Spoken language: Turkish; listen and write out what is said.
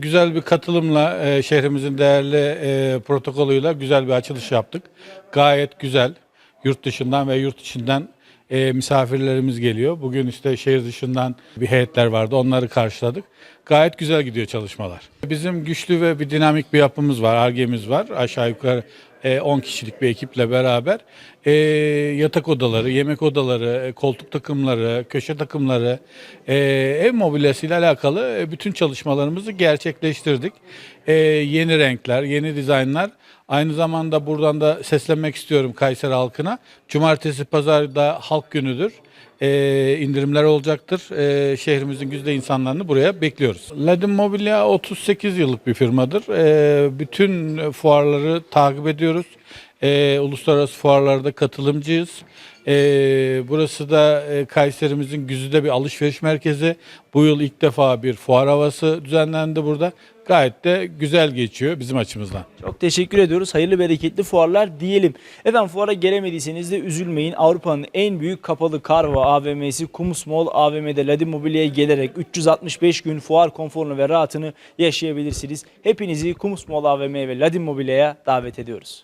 Güzel bir katılımla e, şehrimizin değerli e, protokolüyle güzel bir açılış yaptık. Gayet güzel. Yurt dışından ve yurt içinden e, misafirlerimiz geliyor. Bugün işte şehir dışından bir heyetler vardı. Onları karşıladık. Gayet güzel gidiyor çalışmalar. Bizim güçlü ve bir dinamik bir yapımız var, argemiz var. Aşağı yukarı 10 kişilik bir ekiple beraber e, yatak odaları, yemek odaları, e, koltuk takımları, köşe takımları, e, ev mobilyasıyla alakalı e, bütün çalışmalarımızı gerçekleştirdik. E, yeni renkler, yeni dizaynlar. Aynı zamanda buradan da seslenmek istiyorum Kayseri halkına. Cumartesi, pazar da halk günüdür. E, indirimler olacaktır. E, şehrimizin güzide insanlarını buraya bekliyoruz. Ledin Mobilya 38 yıllık bir firmadır. E, bütün fuarları takip ediyoruz. E, uluslararası fuarlarda katılımcıyız. E, burası da e, Kayserimizin güzide bir alışveriş merkezi. Bu yıl ilk defa bir fuar havası düzenlendi burada. Gayet de güzel geçiyor bizim açımızdan. Çok teşekkür ediyoruz. Hayırlı bereketli fuarlar diyelim. Efendim fuara gelemediyseniz de üzülmeyin. Avrupa'nın en büyük kapalı karva AVM'si Kumus Mall AVM'de Ladin Mobilya'ya gelerek 365 gün fuar konforunu ve rahatını yaşayabilirsiniz. Hepinizi Kumus Mall AVM ve Ladin Mobilya'ya davet ediyoruz.